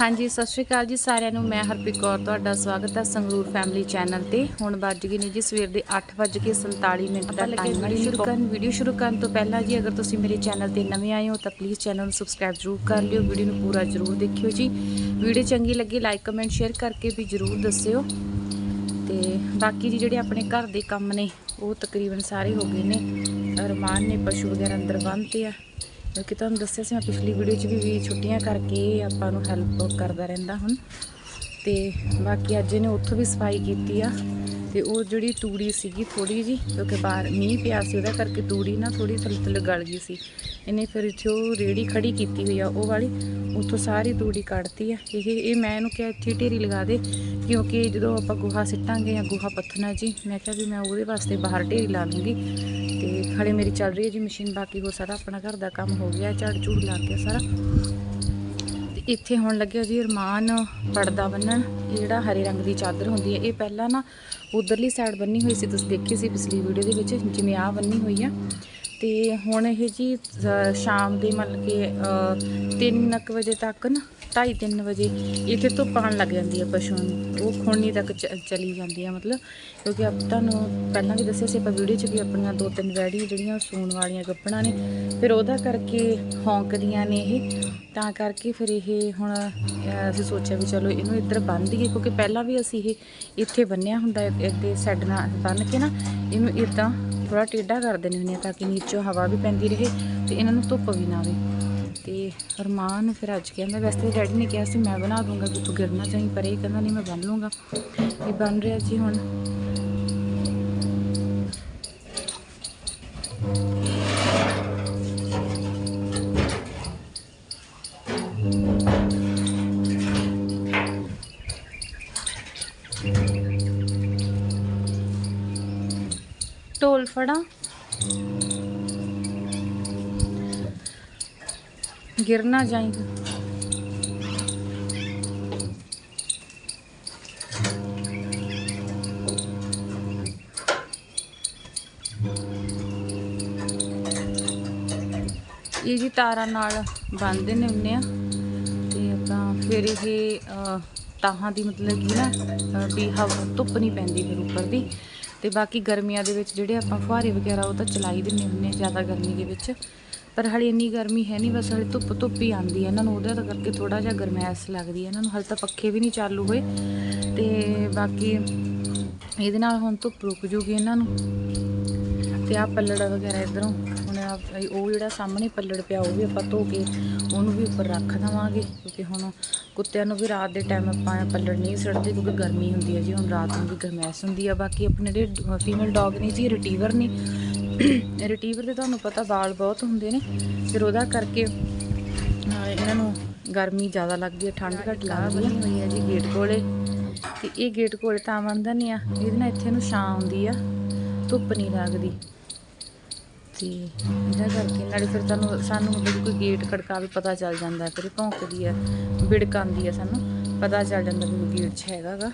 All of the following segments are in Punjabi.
ਹਾਂਜੀ ਸਤਿ ਸ਼੍ਰੀ ਅਕਾਲ ਜੀ ਸਾਰਿਆਂ ਨੂੰ। ਮੈਂ ਹਰਪ੍ਰੀਤ ਕੌਰ ਤੁਹਾਡਾ ਸਵਾਗਤ ਹੈ ਸੰਗਰੂਰ ਫੈਮਿਲੀ ਚੈਨਲ ਤੇ। ਹੁਣ ਵੱਜ ਗਏ ਨੇ ਜੀ ਸਵੇਰ ਦੇ 8:47 ਮਿੰਟ ਦਾ ਟਾਈਮ ਹੈ ਸ਼ੁਰੂ ਕਰਨ। ਵੀਡੀਓ ਸ਼ੁਰੂ ਕਰਨ ਤੋਂ ਪਹਿਲਾਂ ਜੀ ਅਗਰ ਤੁਸੀਂ ਮੇਰੇ ਚੈਨਲ ਤੇ ਨਵੇਂ ਆਏ ਹੋ ਤਾਂ ਪਲੀਜ਼ ਚੈਨਲ ਨੂੰ ਸਬਸਕ੍ਰਾਈਬ ਜ਼ਰੂਰ ਕਰ ਲਿਓ। ਵੀਡੀਓ ਨੂੰ ਪੂਰਾ ਜ਼ਰੂਰ ਦੇਖਿਓ ਜੀ। ਵੀਡੀਓ ਚੰਗੀ ਲੱਗੀ ਲਾਈਕ ਕਮੈਂਟ ਸ਼ੇਅਰ ਕਰਕੇ ਵੀ ਜ਼ਰੂਰ ਦੱਸਿਓ। ਤੇ ਬਾਕੀ ਜੀ ਜਿਹੜੇ ਆਪਣੇ ਘਰ ਦੇ ਕੰਮ ਨੇ ਉਹ ਤਕਰੀਬਨ ਸਾਰੇ ਹੋ ਗਏ ਨੇ। ਅਰਮਾਨ ਨੇ ਪਸ਼ੂ ਵਗੈਰਾ ਅੰਦਰ ਬੰਨ੍ਹਤੇ ਆ। ਕਿਉਂਕਿ ਤੁਹਾਨੂੰ ਦੱਸਿਆ ਸੀ ਮੈਂ ਪਿਛਲੀ ਵੀਡੀਓ 'ਚ ਵੀ ਵੀ ਛੁੱਟੀਆਂ ਕਰਕੇ ਆਪਾਂ ਨੂੰ ਹੈਲਪ ਕਰਦਾ ਰਹਿੰਦਾ ਹੁਣ। ਤੇ ਬਾਕੀ ਅੱਜ ਇਹਨੇ ਉੱਥੋਂ ਵੀ ਸਫ਼ਾਈ ਕੀਤੀ ਆ, ਤੇ ਉਹ ਜਿਹੜੀ ਤੂੜੀ ਸੀਗੀ ਥੋੜੀ ਜੀ ਕਿਉਂਕਿ ਬਾਹਰ ਮੀਂਹ ਪਿਆ ਸੀ, ਉਹਦਾ ਕਰਕੇ ਤੂੜੀ ਨਾ ਥੋੜੀ ਥੱਲੇ ਥੱਲੇ ਗਲ ਗਈ ਸੀ। ਇਹਨੇ ਫਿਰ ਇੱਥੇ ਉਹ ਰੇੜੀ ਖੜੀ ਕੀਤੀ ਹੋਈ ਆ, ਉਹ ਵਾਲੀ, ਉੱਥੋਂ ਸਾਰੀ ਤੂੜੀ ਕੱਢਤੀ ਆ। ਇਹ ਇਹ ਮੈਂ ਇਹਨੂੰ ਕਿਹਾ, ਇੱਥੇ ਢੇਰੀ ਲਗਾ ਦੇ, ਕਿਉਂਕਿ ਜਦੋਂ ਆਪਾਂ ਗੋਹਾ ਸਿੱਟਾਂਗੇ ਜਾਂ ਗੋਹਾ ਪੱਥਣਾ ਜੀ, ਮੈਂ ਕਿਹਾ ਵੀ ਮੈਂ ਉਹਦੇ ਵਾਸਤੇ ਬਾਹਰ ਢੇਰੀ ਲਾ ਲੂੰਗੀ। ਖੜੇ ਮੇਰੀ ਚੱਲ ਰਹੀ ਹੈ ਜੀ ਮਸ਼ੀਨ ਬਾਕੀ ਹੋ ਸਾਰਾ ਆਪਣਾ ਘਰ ਦਾ ਕੰਮ ਹੋ ਗਿਆ ਝਾੜ ਝੂੜ ਲਾ ਕੇ ਸਾਰਾ। ਤੇ ਇੱਥੇ ਹੁਣ ਲੱਗਿਆ ਜੀ ਰਮਾਨ ਪਰਦਾ ਬੰਨਣ ਇਹ ਜਿਹੜਾ ਹਰੇ ਰੰਗ ਦੀ ਚਾਦਰ ਹੁੰਦੀ ਹੈ ਇਹ ਪਹਿਲਾਂ ਨਾ ਉਧਰਲੀ ਸਾਈਡ ਬੰਨੀ ਹੋਈ ਸੀ ਤੁਸੀਂ ਦੇਖੀ ਸੀ ਪਿਛਲੀ ਵੀਡੀਓ ਦੇ ਵਿੱਚ ਜਿਵੇਂ ਆਹ ਬੰਨੀ ਹੋਈ ਆ। ਤੇ ਹੁਣ ਇਹ ਜੀ ਸ਼ਾਮ ਦੇ ਮਤਲਬ ਕਿ 3:00 ਵਜੇ ਤੱਕ ਨਾ 2:30 ਵਜੇ ਇੱਥੇ ਧੁੱਪ ਆਉਣ ਲੱਗ ਜਾਂਦੀ ਹੈ ਪਸ਼ੂ ਨੂੰ। ਉਹ ਖੁਰਨੀ ਤੱਕ ਚ- ਚਲੀ ਜਾਂਦੀ ਹੈ ਮਤਲਬ ਕਿਉਂਕਿ ਆਪ ਤੁਹਾਨੂੰ ਪਹਿਲਾਂ ਵੀ ਦੱਸਿਆ ਸੀ ਆਪਾਂ ਵੀਡੀਓ 'ਚ ਵੀ ਆਪਣੀਆਂ ਦੋ ਤਿੰਨ ਵੈੜੀਆਂ ਜਿਹੜੀਆਂ ਸੂਣ ਵਾਲੀਆਂ ਗੱਪਣਾ ਨੇ ਫਿਰ ਉਹਦਾ ਕਰਕੇ ਹੌਂਕਦੀਆਂ ਨੇ ਇਹ ਤਾਂ ਕਰਕੇ ਫਿਰ ਇਹ ਹੁਣ ਅਸੀਂ ਸੋਚਿਆ ਵੀ ਚਲੋ ਇਹਨੂੰ ਇੱਧਰ ਬੰਨ੍ਹ ਦਈਏ ਕਿਉਂਕਿ ਪਹਿਲਾਂ ਵੀ ਅਸੀਂ ਇਹ ਇੱਥੇ ਬੰਨਿਆ ਹੁੰਦਾ ਹੈ, ਇੱਥੇ ਸੈੱਡ ਨਾਲ ਬੰਨ੍ਹ ਕੇ ਨਾ ਇਹਨੂੰ ਇਦਾਂ ਥੋੜਾ ਟੇਢਾ ਕਰ ਦਿੰਦੇ ਹੁੰਦੇ ਆ ਤਾਂ ਕਿ ਨੀਚੋਂ ਹਵਾ ਵੀ ਪੈਂਦੀ ਰਹੇ ਤੇ ਇਹਨਾਂ ਨੂੰ ਧੁੱਪ ਵੀ ਨਾ ਆਵੇ। ਤੇ ਅਰਮਾਨ ਫਿਰ ਅੱਜ ਕਹਿੰਦਾ, ਵੈਸੇ ਤਾਂ ਡੈਡੀ ਨੇ ਕਿਹਾ ਸੀ ਮੈਂ ਬਣਾ ਦੂੰਗਾ ਕਿ ਤੂੰ ਗਿਰਨਾ ਚਾਹੀਂ, ਪਰ ਇਹ ਕਹਿੰਦਾ, ਨਹੀਂ, ਮੈਂ ਬੰਨ ਲੂੰਗਾ। ਇਹ ਬਣ ਰਿਹਾ ਜੀ ਹੁਣ। ਫੜਾਂ। ਫੜਾ ਗਿਰਨਾ ਜਾਏਗਾ ਇਹ ਜੀ ਤਾਰਾਂ ਨਾਲ ਬੰਨਦੇ ਨੇ ਹੁੰਨੇ ਆ। ਤੇ ਆਪਾਂ ਫਿਰ ਇਹ ਤਾਹਾਂ ਦੀ ਮਤਲਬ ਕਿ ਨਾ ਵੀ ਹਵਾ ਧੁੱਪ ਨਹੀਂ ਪੈਂਦੀ ਫਿਰ ਉੱਪਰ ਦੀ। ਤੇ ਬਾਕੀ ਗਰਮੀਆਂ ਦੇ ਵਿੱਚ ਜਿਹੜੇ ਆਪਾਂ ਫੁਹਾਰੇ ਵਗੈਰਾ ਉਹ ਤਾਂ ਚਲਾਈ ਦਿੰਨੇ ਹੁੰਨੇ ਆ ਜ਼ਿਆਦਾ ਗਰਮੀ ਦੇ ਵਿੱਚ। ਪਰ ਹਲੇ ਇੰਨੀ ਗਰਮੀ ਹੈ ਨਹੀਂ, ਬਸ ਹਲੇ ਧੁੱਪ ਧੁੱਪ ਹੀ ਆਂਦੀ ਹੈ ਇਹਨਾਂ ਨੂੰ, ਉਹਦੇ ਕਰਕੇ ਥੋੜਾ ਜਿਹਾ ਗਰਮੈਸ਼ ਲੱਗਦੀ ਹੈ ਇਹਨਾਂ ਨੂੰ। ਹਲੇ ਤਾਂ ਪੱਖੇ ਵੀ ਨਹੀਂ ਚਾਲੂ ਹੋਏ ਤੇ ਬਾਕੀ ਇਹਦੇ ਨਾਲ ਹੁਣ ਧੁੱਪ ਰੁਕ ਜੂਗੀ ਇਹਨਾਂ ਨੂੰ। ਤੇ ਆ ਪੱਲੜ ਵਗੈਰਾ ਇਧਰੋਂ। ਉਹ ਜਿਹੜਾ ਸਾਹਮਣੇ ਪੱਲੜ ਪਿਆ ਉਹ ਵੀ ਆਪਾਂ ਧੋ ਕੇ ਉਹਨੂੰ ਵੀ ਉੱਪਰ ਰੱਖ ਦਵਾਂਗੇ ਕਿਉਂਕਿ ਹੁਣ ਕੁੱਤਿਆਂ ਨੂੰ ਵੀ ਰਾਤ ਦੇ ਟਾਈਮ ਆਪਾਂ ਪੱਲੜ ਨਹੀਂ ਸੜਦੇ ਕਿਉਂਕਿ ਗਰਮੀ ਹੁੰਦੀ ਹੈ ਜੀ ਹੁਣ ਰਾਤ ਨੂੰ ਵੀ ਗਰਮੈਸ਼ ਹੁੰਦੀ ਆ। ਬਾਕੀ ਆਪਣੇ ਜਿਹੜੇ ਫੀਮੇਲ ਡੌਗ ਨੇ ਜੀ ਰਿਟਰੀਵਰ ਨੇ ਰਿਟਰੀਵਰ ਦੇ ਤੁਹਾਨੂੰ ਪਤਾ ਵਾਲ ਬਹੁਤ ਹੁੰਦੇ ਨੇ ਫਿਰ ਉਹਦਾ ਕਰਕੇ ਇਹਨਾਂ ਨੂੰ ਗਰਮੀ ਜ਼ਿਆਦਾ ਲੱਗਦੀ ਹੈ ਠੰਡ ਘੱਟ ਲੱਗਦੀ ਹੈ। ਹੋਈ ਹੈ ਜੀ ਗੇਟ ਕੋਲੇ। ਤੇ ਇਹ ਗੇਟ ਕੋਲੇ ਤਾਂ ਬੰਦਾ ਨਹੀਂ ਆ ਇਹਦੇ ਨਾਲ ਇੱਥੇ ਨੂੰ ਛਾਂ ਆਉਂਦੀ ਆ ਧੁੱਪ ਨਹੀਂ ਲੱਗਦੀ। ਤੇ ਇਹਦਾ ਕਰਕੇ ਨਾਲੇ ਫਿਰ ਤੁਹਾਨੂੰ, ਸਾਨੂੰ ਮਤਲਬ ਕੋਈ ਗੇਟ ਖੜਕਾਵੇ ਪਤਾ ਚੱਲ ਜਾਂਦਾ ਫਿਰ ਇਹ ਭੌਂਕਦੀ ਆ ਬਿੜਕ ਆਉਂਦੀ ਆ ਸਾਨੂੰ, ਪਤਾ ਚੱਲ ਜਾਂਦਾ ਵੀ ਕੋਈ ਗੇਟ 'ਚ ਹੈਗਾ ਗਾ।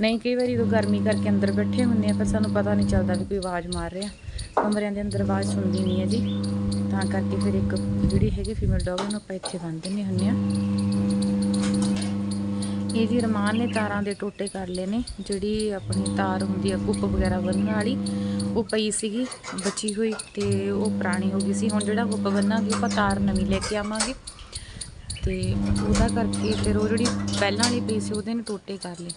ਨਹੀਂ, ਕਈ ਵਾਰੀ ਉਹ ਗਰਮੀ ਕਰਕੇ ਅੰਦਰ ਬੈਠੇ ਹੁੰਦੇ ਆ ਫਿਰ ਸਾਨੂੰ ਪਤਾ ਨਹੀਂ ਚੱਲਦਾ ਵੀ ਕੋਈ ਆਵਾਜ਼ ਮਾਰ ਰਿਹਾ। ਕਮਰਿਆਂ ਦੇ ਅੰਦਰ ਆਵਾਜ਼ ਸੁਣਦੀ ਨਹੀਂ ਹੈ ਜੀ। ਤਾਂ ਕਰਕੇ ਫਿਰ ਇੱਕ ਜਿਹੜੀ ਹੈਗੀ ਫੀਮੇਲ ਡੌਗ ਉਹਨੂੰ ਆਪਾਂ ਇੱਥੇ ਬੰਨ੍ਹ ਦਿੰਦੇ ਹੁੰਦੇ ਆ ਇਹ ਜੀ ਰਮਾਨ ਨੇ ਤਾਰਾਂ ਦੇ ਟੋਟੇ ਕਰ ਲਏ ਨੇ, ਜਿਹੜੀ ਆਪਣੀ ਤਾਰ ਹੁੰਦੀ ਆ ਕੁੱਪ ਵਗੈਰਾ ਬੰਨ੍ਹਣ ਵਾਲੀ। ਉਹ ਪਈ ਸੀਗੀ, ਬਚੀ ਹੋਈ ਤੇ ਉਹ ਪੁਰਾਣੀ ਹੋ ਗਈ ਸੀ। ਹੁਣ ਜਿਹੜਾ ਕੁੱਪ ਬੰਨਾਂਗੇ ਆਪਾਂ ਤਾਰ ਨਵੀਂ ਲੈ ਕੇ ਆਵਾਂਗੇ। ਤੇ ਉਹਦਾ ਕਰਕੇ ਫਿਰ ਉਹ ਜਿਹੜੀ ਪਹਿਲਾਂ ਵਾਲੀ ਪਈ ਸੀ, ਉਹਦੇ ਨੇ ਟੋਟੇ ਕਰ ਲਏ।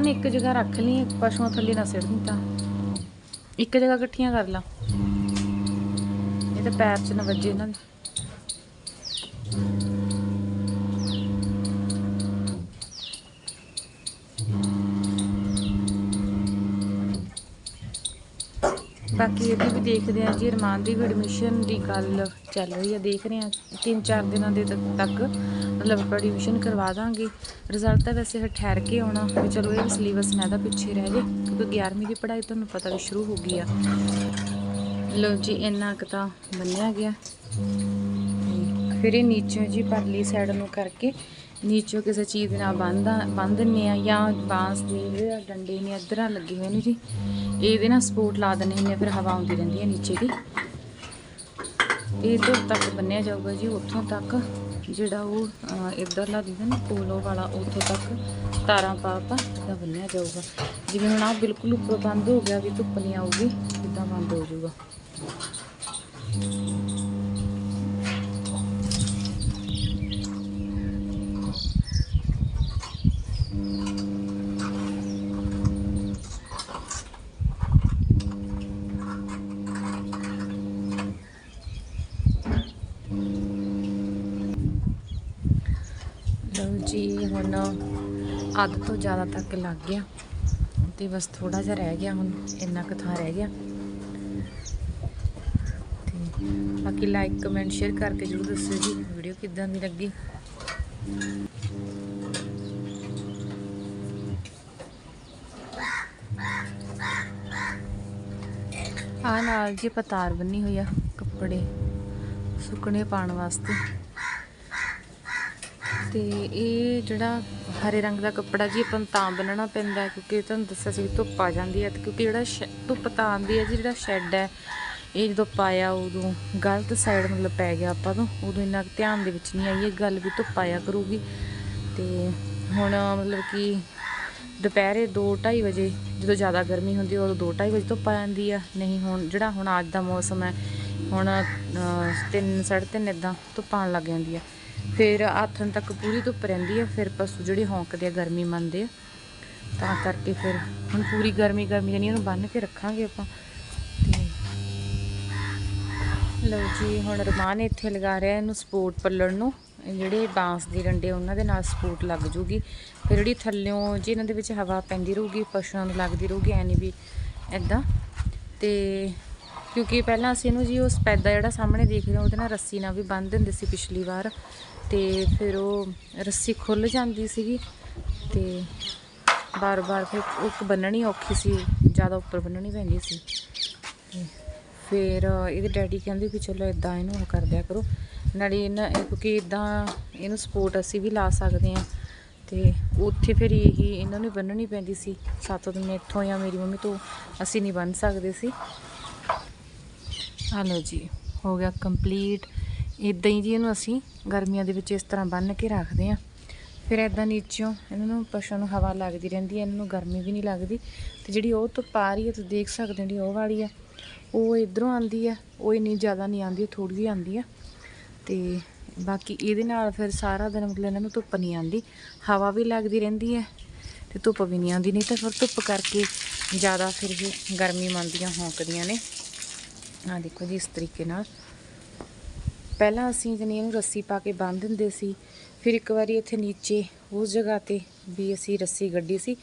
ਨੇ ਇੱਕ ਜਗ੍ਹਾ ਰੱਖ ਲਈ ਪਸ਼ੂਆਂ ਥੱਲੇ ਨਾ ਸਿੱਟ ਦਿੱਤਾ। ਇੱਕ ਜਗ੍ਹਾ ਇਕੱਠੀਆਂ ਕਰ ਲਾ। ਇਹ ਤਾਂ ਪੈਰ 'ਚ ਨਾ ਵੱਜੇ ਇਹਨਾਂ ਦੇ। ਬਾਕੀ ਇਹਦੀ ਵੀ ਦੇਖਦੇ ਆ ਜੀ ਰਮਾਨ ਦੀ ਵੀ ਐਡਮਿਸ਼ਨ ਦੀ ਗੱਲ ਚੱਲ ਰਹੀ ਹੈ, ਦੇਖ ਰਹੇ ਆ ਤਿੰਨ ਚਾਰ ਦਿਨਾਂ ਦੇ ਤੱਕ ਮਤਲਬ ਆਪਾਂ ਐਡਮਿਸ਼ਨ ਕਰਵਾ ਦਾਂਗੇ। ਰਿਜ਼ਲਟ ਤਾਂ ਵੈਸੇ ਫਿਰ ਠਹਿਰ ਕੇ ਆਉਣਾ, ਵੀ ਚਲੋ ਇਹ ਸਿਲੇਬਸ ਨਾ ਇਹਦਾ ਪਿੱਛੇ ਰਹਿ ਜੇ ਕਿਉਂਕਿ 11ਵੀਂ ਦੀ ਪੜ੍ਹਾਈ ਤੁਹਾਨੂੰ ਪਤਾ ਵੀ ਸ਼ੁਰੂ ਹੋ ਗਈ ਆ। ਲੋ ਜੀ, ਇੰਨਾ ਕੁ ਤਾਂ ਬੰਨਿਆ ਗਿਆ। ਫਿਰ ਇਹ ਨੀਚੇ ਜੀ ਪਰਲੀ ਸਾਈਡ ਨੂੰ ਕਰਕੇ ਨੀਚੋਂ ਕਿਸੇ ਚੀਜ਼ ਦੇ ਨਾਲ ਬੰਨਦਾ ਬੰਨ ਦਿੰਨੇ ਆ ਜਾਂ ਬਾਂਸ ਦੇ ਜਿਹੜੇ ਡੰਡੇ ਨੇ ਇੱਧਰਾਂ ਲੱਗੇ ਹੋਏ ਨੇ ਜੀ। ਇਹਦੇ ਨਾਲ ਸਪੋਰਟ ਲਾ ਦਿੰਨੇ ਹੁੰਦੇ ਫਿਰ ਹਵਾ ਆਉਂਦੀ ਰਹਿੰਦੀ ਹੈ ਨੀਚੇ ਦੀ। ਇਹ ਤੱਕ ਬੰਨਿਆ ਜਾਊਗਾ ਜੀ ਉੱਥੋਂ ਤੱਕ ਜਿਹੜਾ ਉਹ ਅਹ, ਇੱਧਰਲਾ ਦੀਦਾ ਨਾ ਪੋਲੋ ਵਾਲਾ ਉੱਥੋਂ ਤੱਕ ਤਾਰਾਂ ਪਾ ਪਾ ਦਾ ਬੰਨਿਆ ਜਾਊਗਾ। ਜਿਵੇਂ ਹੁਣ ਆ ਬਿਲਕੁਲ ਉੱਪਰ ਬੰਦ ਹੋ ਗਿਆ ਵੀ ਧੁੱਪ ਨਹੀਂ ਆਊਗੀ ਇਦਾਂ ਬੰਦ ਹੋ ਜਾਊਗਾ। ਲਓ ਜੀ ਹੁਣ ਅੱਧ ਤੋਂ ਜ਼ਿਆਦਾ ਤੱਕ ਲੱਗ ਗਿਆ। ਤੇ ਬਸ ਥੋੜਾ ਜਿਹਾ ਰਹਿ ਗਿਆ ਹੁਣ, ਇੰਨਾ ਕੁ ਥਾਂ ਰਹਿ ਗਿਆ। ਤੇ ਬਾਕੀ ਲਾਈਕ ਕਮੈਂਟ ਸ਼ੇਅਰ ਕਰਕੇ ਜਰੂਰ ਦੱਸਿਓ ਜੀ ਵੀਡੀਓ ਕਿੱਦਾਂ ਦੀ ਲੱਗੀ। ਆ ਨਾਲ ਜੀ ਪਤਾਰ ਬੰਨੀ ਹੋਈ ਆ ਕੱਪੜੇ ਸੁੱਕਣੇ ਪਾਉਣ ਵਾਸਤੇ। ਤੇ ਇਹ ਜਿਹੜਾ ਹਰੇ ਰੰਗ ਦਾ ਕੱਪੜਾ ਜੀ ਆਪਾਂ ਨੂੰ ਤਾਂ ਬੰਨਣਾ ਪੈਂਦਾ ਕਿਉਂਕਿ ਤੁਹਾਨੂੰ ਦੱਸਿਆ ਸੀ ਧੁੱਪ ਆ ਜਾਂਦੀ ਹੈ ਤੇ ਕਿਉਂਕਿ ਜਿਹੜਾ ਸ਼ੈ- ਧੁੱਪ ਤਾਂ ਆਉਂਦੀ ਹੈ ਜੀ, ਜਿਹੜਾ ਸ਼ੈੱਡ ਹੈ, ਇਹ ਜਦੋਂ ਪਾਇਆ ਉਦੋਂ ਗਲਤ ਸਾਈਡ ਮਤਲਬ ਪੈ ਗਿਆ ਆਪਾਂ ਤੋਂ ਉਦੋਂ ਇੰਨਾ ਕੁ ਧਿਆਨ ਦੇ ਵਿੱਚ ਨਹੀਂ ਆਈ, ਇਹ ਗੱਲ ਵੀ ਧੁੱਪ ਆਇਆ ਕਰੂਗੀ। ਤੇ ਹੁਣ ਮਤਲਬ ਕਿ ਦੁਪਹਿਰੇ 2:30 ਵਜੇ ਜਦੋਂ ਜ਼ਿਆਦਾ ਗਰਮੀ ਹੁੰਦੀ ਹੈ, ਉਦੋਂ 2:30 ਵਜੇ ਧੁੱਪ ਆ ਜਾਂਦੀ ਆ ਨਹੀਂ ਹੁਣ, ਜਿਹੜਾ ਹੁਣ ਅੱਜ ਦਾ ਮੌਸਮ ਹੈ, ਹੁਣ 3 3:30 ਇਦਾਂ ਧੁੱਪ ਆਉਣ ਲੱਗ ਜਾਂਦੀ ਆ ਫਿਰ ਆਥਣ ਤੱਕ ਪੂਰੀ ਧੁੱਪ ਰਹਿੰਦੀ ਹੈ, ਫਿਰ ਪਸ਼ੂ ਜਿਹੜੇ ਹੌਂਕਦੇ ਆ, ਗਰਮੀ ਮੰਨਦੇ ਆ। ਤਾਂ ਕਰਕੇ ਫਿਰ ਹੁਣ ਪੂਰੀ ਗਰਮੀ ਗਰਮੀ ਜਾਨੀ ਉਹਨੂੰ ਬੰਨ੍ਹ ਕੇ ਰੱਖਾਂਗੇ ਆਪਾਂ। ਲਓ ਜੀ, ਹੁਣ ਰਮਾਨ ਇੱਥੇ ਲਗਾ ਰਿਹਾ ਇਹਨੂੰ ਸਪੋਰਟ ਪੱਲਣ ਨੂੰ। ਜਿਹੜੇ ਬਾਂਸ ਦੇ ਡੰਡੇ ਉਹਨਾਂ ਦੇ ਨਾਲ ਸਪੋਰਟ ਲੱਗ ਜੂਗੀ। ਫਿਰ ਜਿਹੜੀ ਥੱਲਿਓਂ ਜੇ ਇਹਨਾਂ ਦੇ ਵਿੱਚ ਹਵਾ ਪੈਂਦੀ ਰਹੂਗੀ, ਪਸ਼ੂਆਂ ਨੂੰ ਲੱਗਦੀ ਰਹੂਗੀ, ਐ ਨਹੀਂ ਵੀ ਐਦਾਂ ਤੇ ਕਿਉਂਕਿ ਪਹਿਲਾਂ ਅਸੀਂ ਇਹਨੂੰ ਜੀ ਉਹ ਸਪੈਦਾ ਜਿਹੜਾ ਸਾਹਮਣੇ ਦੇਖ ਰਹੇ ਉਹਦੇ ਨਾਲ ਰੱਸੀ ਨਾਲ ਵੀ ਬੰਨ੍ਹ ਦਿੰਦੇ ਸੀ ਪਿਛਲੀ ਵਾਰ। ਤੇ ਫਿਰ ਉਹ ਰੱਸੀ ਖੁੱਲ ਜਾਂਦੀ ਸੀਗੀ ਤੇ ਬਾਰ-ਬਾਰ ਫਿਰ ਉਹ ਬੰਨਣੀ ਔਖੀ ਸੀ, ਜ਼ਿਆਦਾ ਉੱਪਰ ਬੰਨਣੀ ਪੈਂਦੀ ਸੀ। ਤੇ ਫਿਰ ਇਹਦੇ ਡੈਡੀ ਕਹਿੰਦੇ ਵੀ ਚਲੋ ਇਦਾਂ ਇਹਨੂੰ ਉਹ ਕਰ ਦਿਆ ਕਰੋ। ਨਾਲੇ ਇਹਨਾਂ ਕਿਉਂਕਿ ਇਦਾਂ ਇਹਨੂੰ ਸਪੋਰਟ ਅਸੀਂ ਵੀ ਲਾ ਸਕਦੇ ਆ ਤੇ ਉੱਥੇ ਫਿਰ ਇਹੀ ਇਹਨਾਂ ਨੂੰ ਬੰਨਣੀ ਪੈਂਦੀ ਸੀ, ਸਾਤੋਂ ਦਿਨ ਇੱਥੋਂ ਜਾਂ ਮੇਰੀ ਮੰਮੀ ਤੋਂ ਅਸੀਂ ਨਹੀਂ ਬੰਨ ਸਕਦੇ ਸੀ। ਆ ਲਓ ਜੀ, ਹੋ ਗਿਆ ਕੰਪਲੀਟ ਇਦਾਂ ਹੀ ਜੀ ਇਹਨੂੰ ਅਸੀਂ ਗਰਮੀਆਂ ਦੇ ਵਿੱਚ ਇਸ ਤਰ੍ਹਾਂ ਬੰਨ ਕੇ ਰੱਖਦੇ ਆ ਫਿਰ ਇਦਾਂ ਨੀਚੋਂ ਇਹਨਾਂ ਨੂੰ ਪਸ਼ੂ ਨੂੰ ਹਵਾ ਲੱਗਦੀ ਰਹਿੰਦੀ ਹੈ, ਇਹਨਾਂ ਨੂੰ ਗਰਮੀ ਵੀ ਨਹੀਂ ਲੱਗਦੀ। ਤੇ ਜਿਹੜੀ ਉਹ ਧੁੱਪ ਆ ਰਹੀ ਹੈ, ਤੁਸੀਂ ਦੇਖ ਸਕਦੇ ਹੋ ਜਿਹੜੀ ਉਹ ਵਾਲੀ ਆ, ਉਹ ਇਧਰੋਂ ਆਂਦੀ ਆ ਉਹ ਇੰਨੀ ਜ਼ਿਆਦਾ ਨਹੀਂ ਆਂਦੀ ਥੋੜੀ ਜਿਹੀ ਆਂਦੀ ਆ। ਤੇ ਬਾਕੀ ਇਹਦੇ ਨਾਲ ਫਿਰ ਸਾਰਾ ਦਿਨ ਮਤਲਬ ਇਹਨਾਂ ਨੂੰ ਧੁੱਪ ਨਹੀਂ ਆਂਦੀ ਹਵਾ ਵੀ ਲੱਗਦੀ ਰਹਿੰਦੀ ਹੈ ਤੇ ਧੁੱਪ ਵੀ ਨਹੀਂ ਆਉਂਦੀ, ਨਹੀਂ ਤਾਂ ਫਿਰ ਧੁੱਪ ਕਰਕੇ ਜ਼ਿਆਦਾ ਫਿਰ ਇਹ ਗਰਮੀ ਮੰਨਦੀਆਂ, ਹੌਂਕਦੀਆਂ ਨੇ। ਆ ਦੇਖੋ ਜੀ, ਇਸ ਤਰੀਕੇ ਨਾਲ। ਪਹਿਲਾਂ ਅਸੀਂ ਜਨੀ ਇਹਨੂੰ ਰੱਸੀ ਪਾ ਕੇ ਬੰਨ੍ਹ ਦਿੰਦੇ ਸੀ, ਫਿਰ ਇੱਕ ਵਾਰੀ ਇੱਥੇ ਨੀਚੇ ਉਸ ਜਗ੍ਹਾ ਤੇ ਵੀ ਅਸੀਂ ਰੱਸੀ ਗੱਡੀ ਸੀ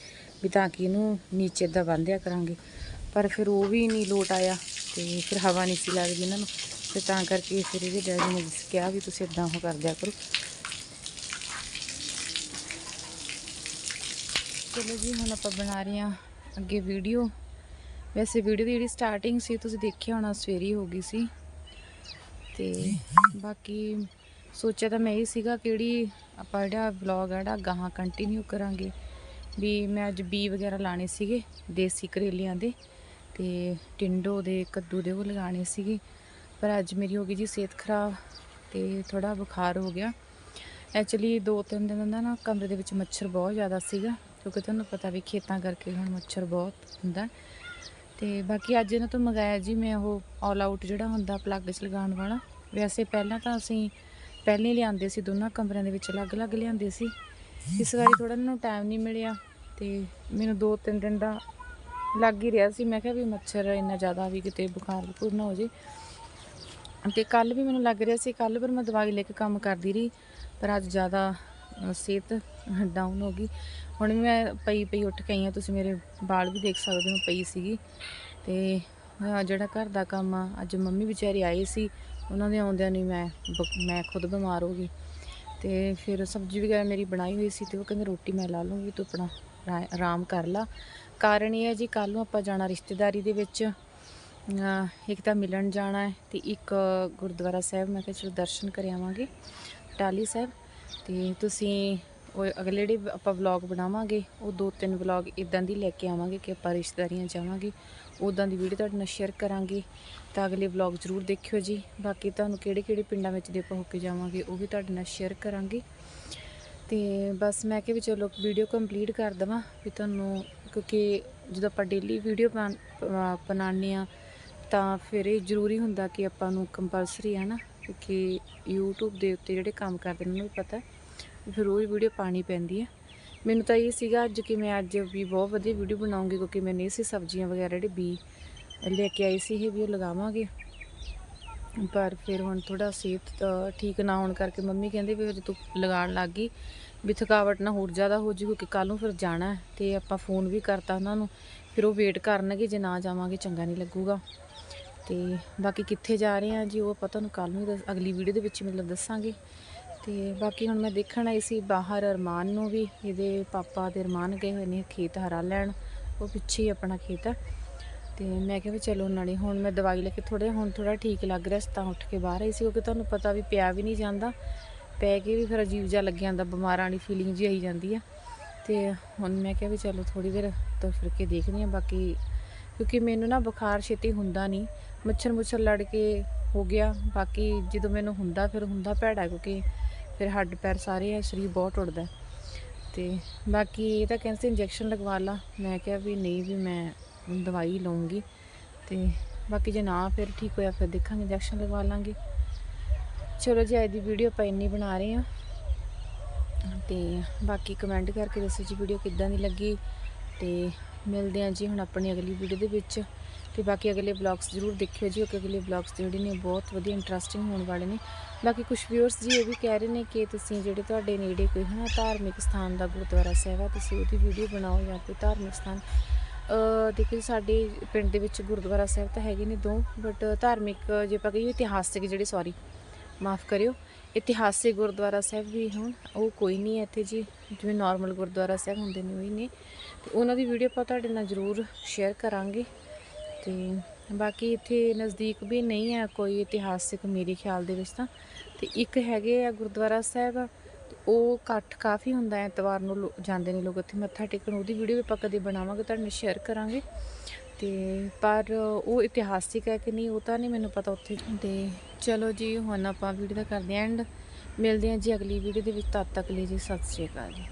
ਵੀ ਤਾਂ ਕਿ ਇਹਨੂੰ ਨੀਚੇ ਦਾ ਬੰਨ੍ਹਿਆ ਕਰਾਂਗੇ। ਪਰ ਫਿਰ ਉਹ ਵੀ ਨਹੀਂ ਲੋਟ ਆਇਆ ਤੇ ਫਿਰ ਹਵਾ ਨਹੀਂ ਸੀ ਲੱਗਦੀ ਇਹਨਾਂ ਨੂੰ। ਤੇ ਤਾਂ ਕਰਕੇ ਫਿਰ ਇਹਦੇ ਡੈਡੀ ਨੇ ਕਿਹਾ ਵੀ ਤੁਸੀਂ ਇਦਾਂ ਉਹ ਕਰ ਦਿਆ ਕਰੋ। ਚਲੋ ਜੀ, ਹੁਣ ਆਪਾਂ ਬਣਾ ਰਹੇ ਹਾਂ ਅੱਗੇ ਵੀਡੀਓ ਵੈਸੇ ਵੀਡੀਓ ਦੀ ਜਿਹੜੀ ਸਟਾਰਟਿੰਗ ਸੀ, ਤੁਸੀਂ ਦੇਖਿਆ ਹੋਣਾ ਸਵੇਰੀ ਹੋ ਗਈ ਸੀ। ਤੇ ਬਾਕੀ ਸੋਚਿਆ ਤਾਂ ਮੈਂ ਇਹ ਸੀਗਾ ਕਿਹੜੀ ਆਪਾਂ ਜਿਹੜਾ ਵਲੌਗ ਹੈ ਜਿਹੜਾ ਗਾਹਾਂ ਕੰਟੀਨਿਊ ਕਰਾਂਗੇ, ਵੀ ਮੈਂ ਅੱਜ ਬੀ ਵਗੈਰਾ ਲਾਣੇ ਸੀਗੇ, ਦੇਸੀ ਕਰੇਲਿਆਂ ਦੇ ਤੇ ਟਿੰਡੋ ਦੇ, ਕੱਦੂ ਦੇ ਉਹ ਲਗਾਣੇ ਸੀਗੇ। ਪਰ ਅੱਜ ਮੇਰੀ ਹੋ ਗਈ ਜੀ ਸਿਹਤ ਖਰਾਬ ਤੇ ਥੋੜਾ ਬੁਖਾਰ ਹੋ ਗਿਆ। ਐਕਚੁਅਲੀ ਦੋ ਤਿੰਨ ਦਿਨ ਦਾ ਨਾ ਕਮਰੇ ਦੇ ਵਿੱਚ ਮੱਛਰ ਬਹੁਤ ਜ਼ਿਆਦਾ ਸੀਗਾ, ਕਿਉਂਕਿ ਤੁਹਾਨੂੰ ਪਤਾ ਵੀ ਖੇਤਾਂ ਕਰਕੇ ਹੁਣ ਮੱਛਰ ਬਹੁਤ ਹੁੰਦਾ। ਤੇ ਬਾਕੀ ਅੱਜ ਇਹਨਾਂ ਤੋਂ ਮੰਗਾਇਆ ਜੀ ਮੈਂ ਉਹ ਆਲ ਆਊਟ ਜਿਹੜਾ ਹੁੰਦਾ ਪਲੱਗ 'ਚ ਲਗਾਉਣ ਵਾਲਾ। ਵੈਸੇ ਪਹਿਲਾਂ ਤਾਂ ਅਸੀਂ ਪਹਿਲੇ ਹੀ ਲਿਆਂਦੇ ਸੀ, ਦੋਨਾਂ ਕਮਰਿਆਂ ਦੇ ਵਿੱਚ ਅਲੱਗ-ਅਲੱਗ ਲਿਆਂਦੇ ਸੀ। ਇਸ ਵਾਰੀ ਥੋੜਾ ਇਹਨਾਂ ਨੂੰ ਟਾਈਮ ਨਹੀਂ ਮਿਲਿਆ ਤੇ ਮੈਨੂੰ 2-3 ਦਿਨ ਦਾ ਲੱਗ ਹੀ ਰਿਹਾ ਸੀ। ਮੈਂ ਕਿਹਾ ਵੀ ਮੱਛਰ ਇੰਨਾ ਜ਼ਿਆਦਾ ਵੀ ਕਿਤੇ ਬੁਖਾਰ ਬੁਖਾਰ ਨਾ ਹੋ ਜੇ। ਤੇ ਕੱਲ ਵੀ ਮੈਨੂੰ ਲੱਗ ਰਿਹਾ ਸੀ ਕੱਲ ਪਰ ਮੈਂ ਦਵਾਈ ਲੈ ਕੇ ਕੰਮ ਕਰਦੀ ਰਹੀ, ਪਰ ਅੱਜ ਜ਼ਿਆਦਾ ਸਿਹਤ ਡਾਊਨ ਹੋ ਗਈ। ਹੁਣ ਵੀ ਮੈਂ ਪਈ ਪਈ ਉੱਠ ਕੇ ਆਈ ਹਾਂ। ਤੁਸੀਂ ਮੇਰੇ ਵਾਲ ਵੀ ਦੇਖ ਸਕਦੇ ਹੋ, ਪਈ ਸੀਗੀ। ਤੇ ਜਿਹੜਾ ਘਰ ਦਾ ਕੰਮ ਆ, ਅੱਜ ਮੰਮੀ ਵਿਚਾਰੀ ਆਏ ਸੀ। ਉਹਨਾਂ ਦੇ ਆਉਂਦਿਆਂ ਨੂੰ ਹੀ ਮੈਂ ਬ- ਮੈਂ ਖੁਦ ਬਿਮਾਰ ਹੋ ਗਈ। ਤੇ ਫਿਰ ਸਬਜ਼ੀ ਵਗੈਰਾ ਮੇਰੀ ਬਣਾਈ ਹੋਈ ਸੀ ਤੇ ਉਹ ਕਹਿੰਦੇ, ਰੋਟੀ ਮੈਂ ਲਾ ਲੂੰਗੀ ਤੂੰ ਆਪਣਾ ਆਰਾਮ ਕਰ ਲਾ। ਕਾਰਨ ਇਹ ਹੈ ਜੀ ਕੱਲ ਨੂੰ ਆਪਾਂ ਜਾਣਾ ਰਿਸ਼ਤੇਦਾਰੀ ਦੇ ਵਿੱਚ। ਇੱਕ ਤਾਂ ਮਿਲਣ ਜਾਣਾ ਹੈ ਤੇ ਇੱਕ ਗੁਰਦੁਆਰਾ ਸਾਹਿਬ। ਮੈਂ ਕਿਹਾ ਚਲੋ ਦਰਸ਼ਨ ਕਰ ਆਵਾਂਗੇ ਟਾਲੀ ਸਾਹਿਬ। ਤੇ ਤੁਸੀਂ ਉਹ ਅਗਲੇ ਜਿਹੜੇ ਆਪਾਂ ਵਲੌਗ ਬਣਾਵਾਂਗੇ, ਉਹ ਦੋ ਤਿੰਨ ਵਲੌਗ ਇਦਾਂ ਦੀ ਲੈ ਕੇ ਆਵਾਂਗੇ ਕਿ ਆਪਾਂ ਰਿਸ਼ਤੇਦਾਰੀਆਂ ਜਾਵਾਂਗੇ ਉਦਾਂ ਦੀ ਵੀਡੀਓ ਤੁਹਾਡੇ ਨਾਲ ਸ਼ੇਅਰ ਕਰਾਂਗੇ। ਤਾਂ ਅਗਲੇ ਵਲੌਗ ਜ਼ਰੂਰ ਦੇਖਿਓ ਜੀ। ਬਾਕੀ ਤੁਹਾਨੂੰ ਕਿਹੜੇ ਕਿਹੜੇ ਪਿੰਡਾਂ ਵਿੱਚ ਦੇ ਆਪਾਂ ਹੋ ਕੇ ਜਾਵਾਂਗੇ, ਉਹ ਵੀ ਤੁਹਾਡੇ ਨਾਲ ਸ਼ੇਅਰ ਕਰਾਂਗੇ। ਤੇ ਬਸ ਮੈਂ ਕਿਹਾ ਵੀ ਚਲੋ ਵੀਡੀਓ ਕੰਪਲੀਟ ਕਰ ਦਵਾਂ, ਵੀ ਤੁਹਾਨੂੰ ਕਿਉਂਕਿ ਜਦੋਂ ਆਪਾਂ ਡੇਲੀ ਵੀਡੀਓ ਬਣਾਉਂਦੇ ਆ ਤਾਂ ਫਿਰ ਇਹ ਜ਼ਰੂਰੀ ਹੁੰਦਾ ਕਿ ਆਪਾਂ ਨੂੰ ਕੰਪਲਸਰੀ ਹੈ ਨਾ, ਕਿਉਂਕਿ YouTube ਦੇ ਉੱਤੇ ਜਿਹੜੇ ਕੰਮ ਕਰਦੇ ਨੇ, ਉਹਨੂੰ ਵੀ ਪਤਾ ਫਿਰ ਰੋਜ਼ ਵੀਡੀਓ ਪਾਣੀ ਪੈਂਦੀ ਹੈ। ਮੈਨੂੰ ਤਾਂ ਇਹ ਸੀਗਾ ਅੱਜ ਕਿ ਮੈਂ ਅੱਜ ਵੀ ਬਹੁਤ ਵਧੀਆ ਵੀਡੀਓ ਬਣਾਉਂਗੀ ਕਿਉਂਕਿ ਮੈਂ ਨਹੀਂ ਸੀ ਸਬਜ਼ੀਆਂ ਵਗੈਰਾ ਜਿਹੜੇ ਬੀ ਲੈ ਕੇ ਆਈ ਸੀ ਇਹ ਵੀ ਉਹ ਲਗਾਵਾਂਗੇ। ਪਰ ਫਿਰ ਹੁਣ ਥੋੜਾ ਸਿਹਤ ਠੀਕ ਨਾ ਹੋਣ ਕਰਕੇ ਮੰਮੀ ਕਹਿੰਦੇ ਵੀ ਜੇ ਤੂੰ ਲਗਾਉਣ ਲੱਗ ਗਈ ਵੀ ਥਕਾਵਟ ਨਾ ਹੋਰ ਜ਼ਿਆਦਾ ਹੋ ਜੂ ਕਿਉਂਕਿ ਕੱਲ ਨੂੰ ਫਿਰ ਜਾਣਾ ਹੈ ਤੇ ਆਪਾਂ ਫੋਨ ਵੀ ਕਰਤਾ ਉਹਨਾਂ ਨੂੰ ਫਿਰ ਉਹ ਵੇਟ ਕਰਨਗੇ, ਜੇ ਨਾ ਜਾਵਾਂਗੇ ਚੰਗਾ ਨਹੀਂ ਲੱਗੂਗਾ। ਤੇ ਬਾਕੀ ਕਿੱਥੇ ਜਾ ਰਹੇ ਆ ਜੀ ਉਹ ਆਪਾਂ ਤੁਹਾਨੂੰ ਕੱਲ ਨੂੰ ਹੀ ਦੱਸ- ਅਗਲੀ ਵੀਡੀਓ ਦੇ ਵਿੱਚ ਮਤਲਬ ਦੱਸਾਂਗੇ। ਤੇ ਬਾਕੀ ਹੁਣ ਮੈਂ ਦੇਖਣ ਆਈ ਸੀ ਬਾਹਰ ਅਰਮਾਨ ਨੂੰ ਵੀ, ਇਹਦੇ ਪਾਪਾ ਦੇ ਅਰਮਾਨ ਗਏ ਹੋਏ ਨੇ ਖੇਤ ਹਰਾ ਲੈਣ, ਉਹ ਪਿੱਛੇ ਹੀ ਆਪਣਾ ਖੇਤ ਹੈ ਤੇ ਮੈਂ ਕਿਹਾ ਵੀ ਚਲੋ ਨਾਲੇ ਹੁਣ ਮੈਂ ਦਵਾਈ ਲੈ ਕੇ ਥੋੜਾ ਹੁਣ ਥੋੜਾ ਠੀਕ ਲੱਗ ਰਿਹਾ ਸੀ ਤਾਂ ਉੱਠ ਕੇ ਬਾਹਰ ਆਈ ਸੀ, ਕਿਉਂਕਿ ਤੁਹਾਨੂੰ ਪਤਾ ਵੀ ਪਿਆ ਵੀ ਨਹੀਂ ਜਾਂਦਾ। ਪੈ ਕੇ ਵੀ ਫਿਰ ਅਜੀਬ ਜਿਹਾ ਲੱਗ ਜਾਂਦਾ ਬਿਮਾਰਾਂ ਵਾਲੀ ਫੀਲਿੰਗ ਜੀ ਆਈ ਜਾਂਦੀ ਆ। ਤੇ ਹੁਣ ਮੈਂ ਕਿਹਾ ਵੀ ਚਲੋ ਥੋੜੀ ਦੇਰ ਤੁਰ ਫਿਰ ਕੇ ਦੇਖਦੀ ਆ ਬਾਕੀ ਕਿਉਂਕਿ ਮੈਨੂੰ ਨਾ ਬੁਖਾਰ ਛੇਤੀ ਹੁੰਦਾ ਨਹੀਂ, ਮੱਛਰ ਮੁੱਛਰ ਲੜ ਕੇ ਹੋ ਗਿਆ, ਬਾਕੀ ਜਦੋਂ ਮੈਨੂੰ ਹੁੰਦਾ ਫਿਰ ਹੁੰਦਾ ਭੈੜਾ, ਕਿਉਂਕਿ ਫਿਰ ਹੱਡ ਪੈਰ ਸਾਰੇ ਆ, ਸਰੀਰ ਬਹੁਤ ਟੁੱਟਦਾ ਤੇ ਬਾਕੀ ਇਹ ਤਾਂ ਕਹਿੰਦੇ ਇੰਜੈਕਸ਼ਨ ਲਗਵਾ ਲਾ। ਮੈਂ ਕਿਹਾ ਵੀ ਨਹੀਂ ਵੀ ਮੈਂ ਦਵਾਈ ਲਵਾਂਗੀ ਤੇ ਬਾਕੀ ਜੇ ਨਾ ਫਿਰ ਠੀਕ ਹੋਇਆ ਫਿਰ ਦੇਖਾਂਗੇ ਇੰਜੈਕਸ਼ਨ ਲਗਵਾ ਲਾਂਗੇ। ਚਲੋ ਜੀ, ਅੱਜ ਦੀ ਵੀਡੀਓ ਆਪਾਂ ਇੰਨੀ ਬਣਾ ਰਹੇ ਹਾਂ। ਤੇ ਬਾਕੀ ਕਮੈਂਟ ਕਰਕੇ ਦੱਸੋ ਜੀ ਵੀਡੀਓ ਕਿੱਦਾਂ ਦੀ ਲੱਗੀ। ਤੇ ਮਿਲਦੇ ਹਾਂ ਜੀ ਹੁਣ ਆਪਣੀ ਅਗਲੀ ਵੀਡੀਓ ਦੇ ਵਿੱਚ। ਤੇ ਬਾਕੀ ਅਗਲੇ ਵਲੌਗਸ ਜ਼ਰੂਰ ਦੇਖਿਓ ਜੀ, ਕਿਉਂਕਿ ਅਗਲੇ ਵਲੌਗਸ ਜਿਹੜੇ ਨੇ ਬਹੁਤ ਵਧੀਆ ਇੰਟਰਸਟਿੰਗ ਹੋਣ ਵਾਲੇ ਨੇ। ਬਾਕੀ ਕੁਝ ਵਿਊਅਰਸ ਜੀ ਇਹ ਵੀ ਕਹਿ ਰਹੇ ਨੇ ਕਿ ਤੁਸੀਂ ਜਿਹੜੇ ਤੁਹਾਡੇ ਨੇੜੇ ਕੋਈ ਹਨਾ ਧਾਰਮਿਕ ਸਥਾਨ ਦਾ ਗੁਰਦੁਆਰਾ ਸਾਹਿਬ ਆ, ਤੁਸੀਂ ਉਹਦੀ ਵੀਡੀਓ ਬਣਾਓ ਜਾਂ ਕੋਈ ਧਾਰਮਿਕ ਸਥਾਨ। ਅ ਦੇਖੋ ਸਾਡੇ ਪਿੰਡ ਦੇ ਵਿੱਚ ਗੁਰਦੁਆਰਾ ਸਾਹਿਬ ਤਾਂ ਹੈਗੇ ਨੇ ਦੋ ਬਟ ਧਾਰਮਿਕ ਜੇ ਆਪਾਂ ਕਹੀਏ ਇਤਿਹਾਸਿਕ ਜਿਹੜੇ ਸੌਰੀ ਮਾਫ ਕਰਿਓ, ਇਤਿਹਾਸਿਕ ਗੁਰਦੁਆਰਾ ਸਾਹਿਬ ਵੀ ਹੁਣ, ਉਹ ਕੋਈ ਨਹੀਂ ਹੈ ਇੱਥੇ ਜੀ, ਜਿਵੇਂ ਨਾਰਮਲ ਗੁਰਦੁਆਰਾ ਸਾਹਿਬ ਹੁੰਦੇ ਨੇ, ਉਹੀ ਨੇ। ਤੇ ਉਹਨਾਂ ਦੀ ਵੀਡੀਓ ਆਪਾਂ ਤੁਹਾਡੇ ਨਾਲ ਜ਼ਰੂਰ ਸ਼ੇਅਰ ਕਰਾਂਗੇ। ਤੇ ਬਾਕੀ ਇੱਥੇ ਨਜ਼ਦੀਕ ਵੀ ਨਹੀਂ ਹੈ ਕੋਈ ਇਤਿਹਾਸਿਕ ਮੇਰੇ ਖਿਆਲ ਦੇ ਵਿੱਚ ਤਾਂ। ਤੇ ਇੱਕ ਹੈਗੇ ਆ ਗੁਰਦੁਆਰਾ ਸਾਹਿਬ, ਤੇ ਉਹ ਇਕੱਠ ਕਾਫੀ ਹੁੰਦਾ ਹੈ, ਐਤਵਾਰ ਨੂੰ ਲੋ- ਜਾਂਦੇ ਨੇ ਲੋਕ ਉੱਥੇ। ਮੱਥਾ ਟੇਕਣ ਉਹਦੀ ਵੀਡੀਓ ਵੀ ਆਪਾਂ ਕਦੇ ਬਣਾਵਾਂਗੇ, ਤੁਹਾਡੇ ਨਾਲ ਸ਼ੇਅਰ ਕਰਾਂਗੇ। ਤੇ ਪਰ ਉਹ ਇਤਿਹਾਸਿਕ ਹੈ ਕਿ ਨਹੀਂ, ਉਹ ਤਾਂ ਨਹੀਂ ਮੈਨੂੰ ਪਤਾ ਉੱਥੇ। ਤੇ ਚਲੋ ਜੀ, ਹੁਣ ਆਪਾਂ ਵੀਡੀਓ ਦਾ ਕਰਦੇ ਐਂਡ ਮਿਲਦੇ ਹਾਂ ਜੀ ਅਗਲੀ ਵੀਡੀਓ ਦੇ ਵਿੱਚ, ਤਦ ਤੱਕ ਲਈ ਜੀ ਸਤਿ ਸ਼੍ਰੀ ਅਕਾਲ ਜੀ।